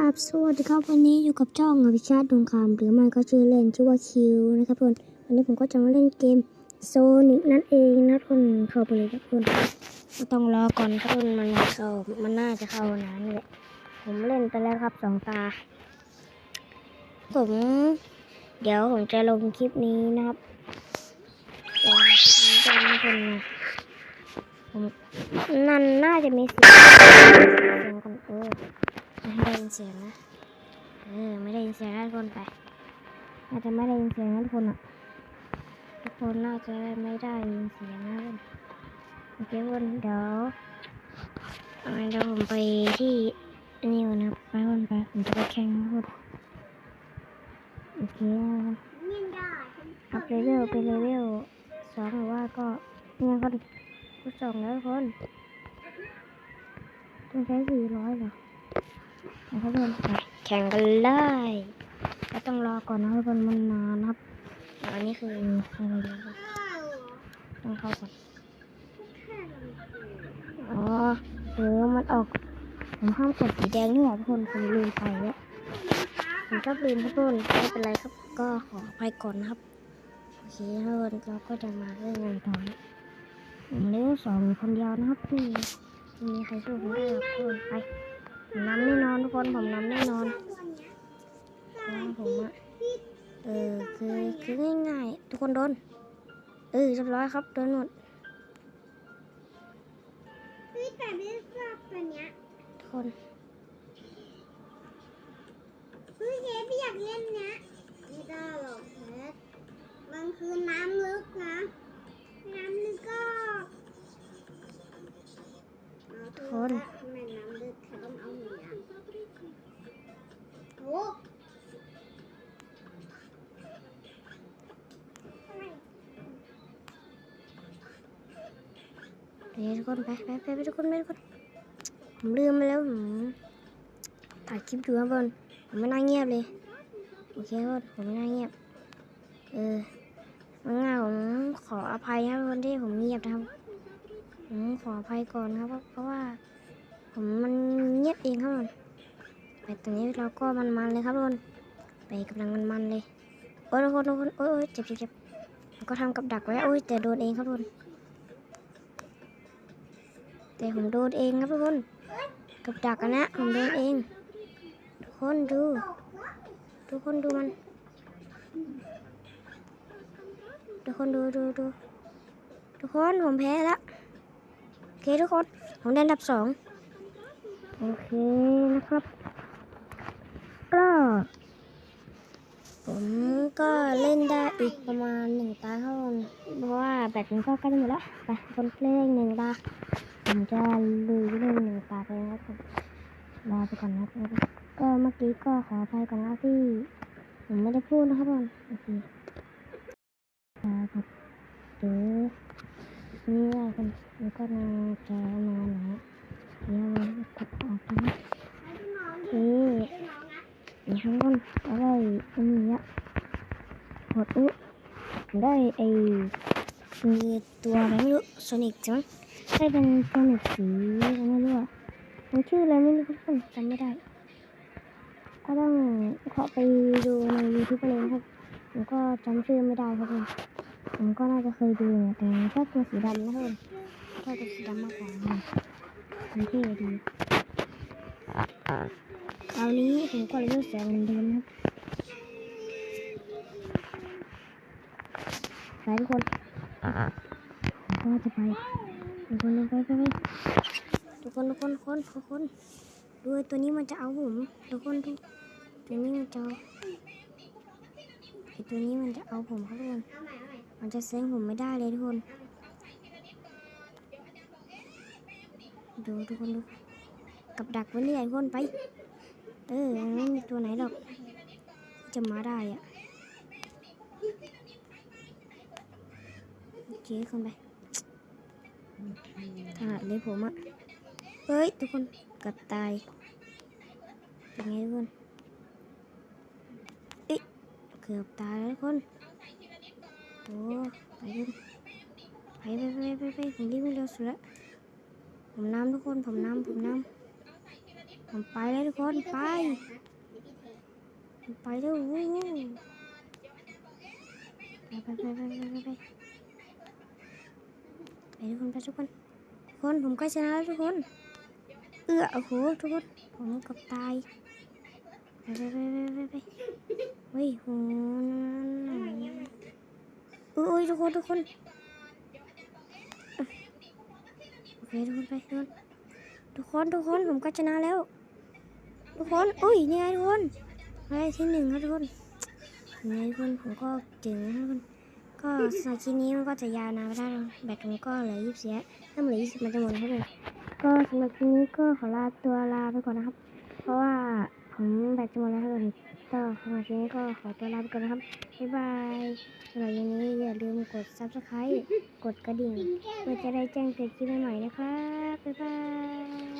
ครับสวัสดีครับวันนี้อยู่กับจ้องอภิชาติดวงคำหรือมันก็ชื่อเล่นชื่อว่าคิวนะครับทุกคนวันนี้ผมก็จะมาเล่นเกมโซนิกนั่นเองนะทุกคนเข้าไปเลยครับทุกคนต้องรอก่อนครับทุกคนมันเข้ามันน่าจะเข้านานนี่แหละผมเล่นไปแล้วครับสองตาผมเดี๋ยวผมจะลงคลิปนี้นะครับลงคลิปนี้กันทุกคนนะผมนั่นน่าจะมีเสียงเสียงกันเออ ไม่ได้ยินเสียงนะ เออ ไม่ได้ยินเสียงนะทุกคนไปน่าจะไม่ได้ยินเสียงนะทุกคนอะ ทุกคนน่าจะไม่ได้ยินเสียงนะทุกคนโอเคทุกคนเดี๋ยวเอาเดี๋ยวผมไปที่นี่ก่อนนะครับไปทุกคนไปผมจะไปแข่งนะทุกคนโอเคนะครับอัพเลเวลเป็นเลเวลสองหรือว่าก็เนี่ยก็ก็สองแล้วทุกคนต้องใช้สี่ร้อยเหรอ นะครับทุกคนไปแข่งกันเลยก็ต้องรอก่อนนะครับทุกคนมันนานนะครับอันนี้คืออะไรนะครับต้องเข้าก่อนอ๋อเออมันออกผมห้ามกดสีแดงนี่หว่าทุกคนผมลืมไปแล้วผมชอบลืมทุกคนไม่เป็นไรครับ ก็ขออภัยก่อนนะครับโอเคทุกคนเราก็จะมาเล่นกันต่อนะผมเล่นสองคนเดียวนะครับไม่มีไม่มีใครช่วยผมได้หรอกทุกคนไป ผมนำแน่นอนทุกคนผมนำแน่นอนเพราะว่าผมอะเออคือคือง่ายๆทุกคนโดน เออเรียบร้อยครับโดนหมดเฮ้ยแต่ไม่ชอบตัวเนี้ยทุกคนเฮ้ยเชฟพี่อยากเล่นเนี้ยไม่ได้หรอกเชฟมันคือน้ำลึกนะ น้ำลึกก็เอาเถอะทำไมน้ เดี๋ยวทุกคนไปไปไปทุกคนไปทุกคนผมลืมไปแล้วผมถ่ายคลิปอยู่ครับทุกคนผมไม่น่าเงียบเลยโอเคทุกคนผมไม่น่าเงียบเอองั้นผมขออภัยครับทุกคนที่ผมเงียบนะครับผมขออภัยก่อนครับ เพราะเพราะว่า ผมมันเงียบเองครับทุกคนไปตอนนี้เราก็มันๆเลยครับทุกคนไปกำลังมันๆเลยโอ้ยทุกคนทุกคนโอ้ยเจ็บเจ็บเจ็บก็ทำกับดักไว้โอ้ยแต่โดนเองครับทุกคน แต่ผมโดนเองครับทุกคน กับดักอันนะ ผมโดนเอง ทุกคนดู ทุกคนดูมัน ทุกคนดูดูดูทุกคนผมแพ้แล้วโอเคทุกคน ผมได้อันดับสองโอเคนะครับ ก็ผมก็เล่นได้อีกประมาณหนึ่งตาเท่านั้นเพราะว่าแบตมันก็ใกล้จะหมดแล้ว ไปคนเล่นหนึ่งตา ผมจะลุยเรื่องหนึ่งตาไปนะครับผมรอไปก่อนนะครับก็เมื่อกี้ก็ขออภัยก่อนนะที่ผมไม่ได้พูดนะครับผมโอเคครับเดี๋ยวนี่เราคนนี้ก็น่าจะมาหนะเดี๋ยวเรากดออกนะโอเคนี่ครับทุกคนอะไรอันนี้อะกดอุ๊ได้ไอ มีตัวอะไรไม่รู้โซนิกใช่ไหมใช่เป็นโซนิกสีอะไรไม่รู้อะมันชื่ออะไรไม่รู้ทุกคนจำไม่ได้ ก็ต้องขอไปดูในยูทูบเองครับผมก็จำชื่อไม่ได้ครับผมผมก็น่าจะเคยดูนะแต่ชอบตัวสีดำนะครับชอบตัวสีดำมากกว่านะมันเท่ดีคราวนี้ผมก็เลยเลือกแสงเหมือนเดิมนะครับไปทุกคน ก็จะไปทุกคนไปไปไปทุกคนทุกคนทุกคนทุกคนดูไอ้ตัวนี้มันจะเอาผมทุกคนทุกตัวนี้มันจะไอตัวนี้มันจะเอาผมครับทุกคนเอาใหม่เอาใหม่มันจะเซ้งผมไม่ได้เลยทุกคนดูทุกคนดูกับดักไว้เรื่อยทุกคนไป เออยังไม่มีตัวไหนหรอก จะมาได้อะโอ เคคนไปถนัดเลยผมอะเฮ้ย ทุกคนกับตายเป็นไงทุกคนเอ๊ะเกือบตายแล้วทุกคนโอ้ไปกันไปไปไปไปไปผมรีบวิ่งเร็วสุดละผมน้ำทุกคนผมน้ำผมน้ำผมไปแล้วทุกคนไปไปเร็วไปไปไปไปไปไป ไปทุกคนไปทุกคนทุกคนผมใกล้ชนะแล้วทุกคน เอื้อโอ้โหทุกคนผมกับตายไปไปไปไปไปไปเฮ้ยโหนั่นน่ะเอ้ยทุกคนทุกคนโอเคทุกคนไปทุกคนทุกคนทุกคนผมก็ชนะแล้ว ทุกคนอุ้ยนี่ไงทุกคนได้ที่หนึ่งครับทุกคนนี่ทุกคนผมก็เจ๋งนะทุกคน ก็สำหรับคลิปนี้มันก็จะยาวนานไปได้แล้วแบตผมก็เหลือยี่สิบถ้าเหลือยี่สิบมันจะหมดครับเลยก็สำหรับคลิปนี้ก็ขอลาตัวลาไปก่อนนะครับ เพราะว่าผมแบตจะหมดแล้วครับเลยก็สำหรับคลิปนี้ก็ขอตัวลาไปก่อนนะครับบ๊ายบายสำหรับวันนี้อย่าลืมกด subscribe กดกระดิ่งเพื่อจะได้แจ้งเตือนคลิปใหม่ๆนะครับบ๊ายบาย